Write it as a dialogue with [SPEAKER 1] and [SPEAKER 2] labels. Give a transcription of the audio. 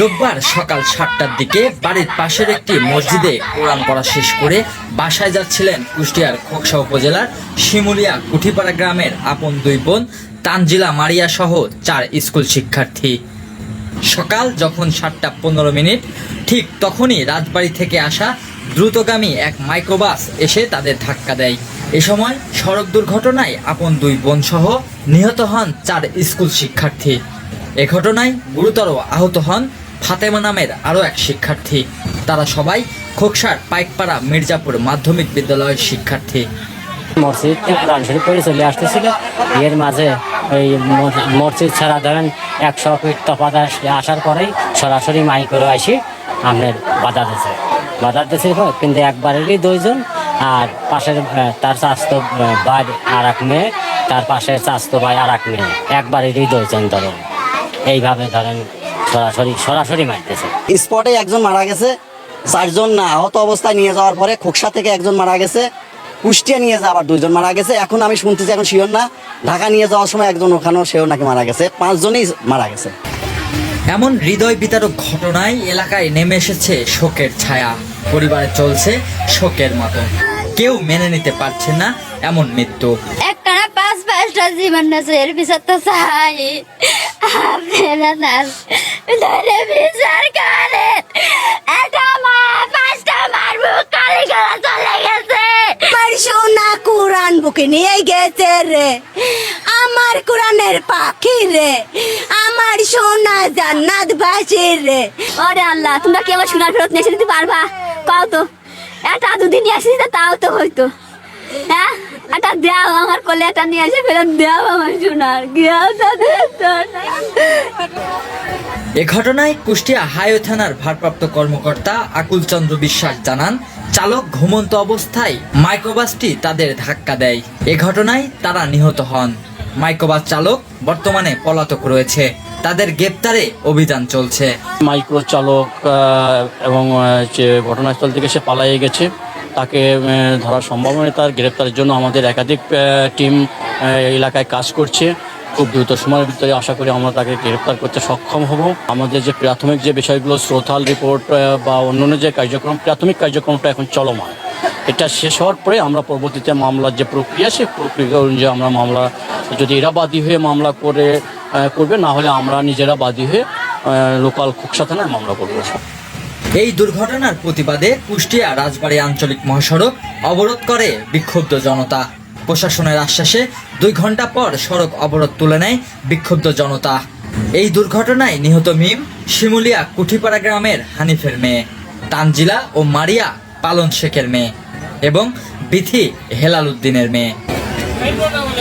[SPEAKER 1] রোববার সকাল সাতটার দিকে বাড়ির পাশের একটি মসজিদে কোরআন পড়া শেষ করে বাসায় যাচ্ছিলেন কুষ্টিয়ার খোকসা উপজেলার শিমুলিয়া কুঠিপাড়া গ্রামের আপন দুই বোন তানজিলা মারিয়া সহ চার স্কুল শিক্ষার্থী। সকাল যখন সাতটা পনেরো মিনিট, ঠিক তখনই রাজবাড়ি থেকে আসা দ্রুতগামী এক মাইক্রোবাস এসে তাদের ধাক্কা দেয়। এ সময় সড়ক দুর্ঘটনায় আপন দুই বোন সহ নিহত হন চার স্কুল শিক্ষার্থী। এ ঘটনায় গুরুতর আহত হন ফাতেমা নামের আরও এক শিক্ষার্থী। তারা সবাই খোকসার পাইকপাড়া মির্জাপুর মাধ্যমিক বিদ্যালয়ের শিক্ষার্থী।
[SPEAKER 2] মসজিদ কোরআন শরীফ চলে আসতেছিল। এর মাঝে ওই মসজিদ ছাড়া ধরেন একশো ফিট তফাত আসার পরেই সরাসরি মাই করে আসি। আপনার বাধা দিয়েছে বাধা দিয়েছে কিন্তু একবারেরই দুইজন আর পাশের তার স্বাস্থ্য ভাই আর এক মেয়ে তার পাশের স্বাস্থ্য ভাই আর এক মেয়ে। একবারেরই দুইজন ধরেন এইভাবে ধরেন সরাসরি সরাসরি মারতেছে।
[SPEAKER 3] স্পটে একজন মারা গেছে চারজন না আহত অবস্থায় নিয়ে যাওয়ার পরে খোকসা থেকে একজন মারা গেছে কুষ্টিয়া নিয়ে যাওয়ার দুইজন মারা গেছে। এখন আমি শুনতেছি এখন শিওর না ঢাকা নিয়ে যাওয়ার সময় একজন ওখানেও সেও নাকি মারা গেছে পাঁচজনই মারা গেছে।
[SPEAKER 1] এমন হৃদয় বিতারক ঘটনায় এলাকায় নেমে এসেছে শোকের ছায়া। পরিবারে চলছে শোকের মতো। কেউ মেনে নিতে পারছে না এমন মৃত্যু।
[SPEAKER 4] একটানা পাঁচ পাঁচটা জীবন আছে এর পিছত তো চাই। আপনারা না ধরে বিচার করেন। একটা মা পাঁচটা মারবো কালি গলা চলে গেছে।
[SPEAKER 5] সোনা কোরআন বুকে নিয়ে গেছে রে। আমার কোরআনের পাখি রে আমার সোনা জান্নাত বাসি রে।
[SPEAKER 4] ওরে আল্লাহ তোমরা কি আমার সোনার ফেরত নিয়ে দিতে পারবা? কও তো। এটা দুদিন নিয়ে আসিস তাও তো হইতো। হ্যাঁ? এটা দেও আমার কোলে এটা নিয়ে এসে ফেরত দেও আমার সোনার।
[SPEAKER 1] এ ঘটনায় কুষ্টিয়া হাইওয়ে থানার ভারপ্রাপ্ত কর্মকর্তা আকুল চন্দ্র বিশ্বাস জানান চালক ঘুমন্ত অবস্থায় মাইক্রোবাসটি তাদের ধাক্কা দেয়। এ ঘটনায় তারা নিহত হন। মাইক্রোবাস চালক বর্তমানে পলাতক রয়েছে। তাদের গ্রেপ্তারে অভিযান চলছে।
[SPEAKER 6] মাইক্রো চালক এবং যে ঘটনাস্থল থেকে সে পালিয়ে গেছে, তাকে ধরা সম্ভব নয় তার গ্রেপ্তারের জন্য আমাদের একাধিক টিম এলাকায় কাজ করছে। খুব দ্রুত সময়ের ভিতরে আশা করি আমরা তাকে গ্রেপ্তার করতে সক্ষম হব। আমাদের যে প্রাথমিক যে বিষয়গুলো, শ্রোতাল রিপোর্ট বা অন্যান্য যে কার্যক্রম, প্রাথমিক কার্যক্রমটা এখন চলমান। এটা শেষ হওয়ার পরে আমরা পরবর্তীতে মামলার যে প্রক্রিয়া, সেই প্রক্রিয়া অনুযায়ী আমরা মামলা, যদি এরা বাদী হয়ে মামলা করে করবে, না হলে আমরা নিজেরা বাদী হয়ে লোকাল খোকসা থানায় মামলা করব।
[SPEAKER 1] এই দুর্ঘটনার প্রতিবাদে কুষ্টিয়া রাজবাড়ী আঞ্চলিক মহাসড়ক অবরোধ করে বিক্ষুব্ধ জনতা। প্রশাসনের আশ্বাসে দুই ঘণ্টা পর সড়ক অবরোধ তুলে নেয় বিক্ষুব্ধ জনতা। এই দুর্ঘটনায় নিহত মিম শিমুলিয়া কুঠিপাড়া গ্রামের হানিফের মেয়ে। তানজিলা ও মারিয়া পালন শেখের মেয়ে এবং বিথি হেলাল উদ্দিনের মেয়ে।